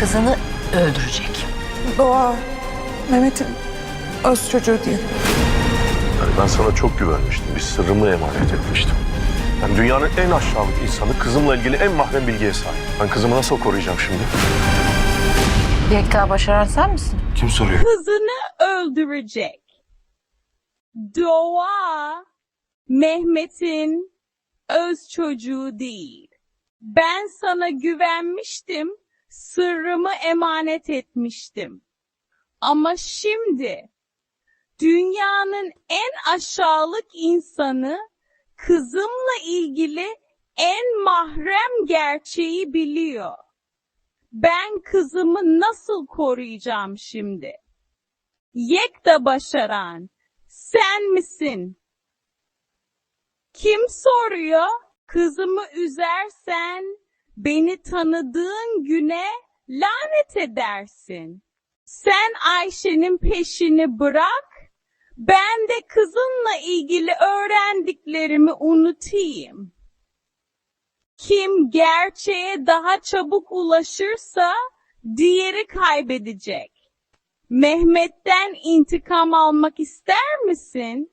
kızını öldürecek. Doğa, Mehmet'in öz çocuğu değil. Yani ben sana çok güvenmiştim. Bir sırrımı emanet etmiştim. Ben dünyanın en aşağılık insanı kızımla ilgili en mahrem bilgiye sahip. Ben kızımı nasıl koruyacağım şimdi? Yekta başaran sen misin? Kim soruyor? kızını öldürecek. Doğa Mehmet'in öz çocuğu değil. Ben sana güvenmiştim, sırrımı emanet etmiştim. Ama şimdi dünyanın en aşağılık insanı kızımla ilgili en mahrem gerçeği biliyor. Ben kızımı nasıl koruyacağım şimdi? Yekta başaran, sen misin? Kim soruyor? Kızımı üzersen beni tanıdığın güne lanet edersin. Sen Ayşe'nin peşini bırak, ben de kızınla ilgili öğrendiklerimi unutayım. Kim gerçeğe daha çabuk ulaşırsa diğeri kaybedecek. Mehmet'ten intikam almak ister misin?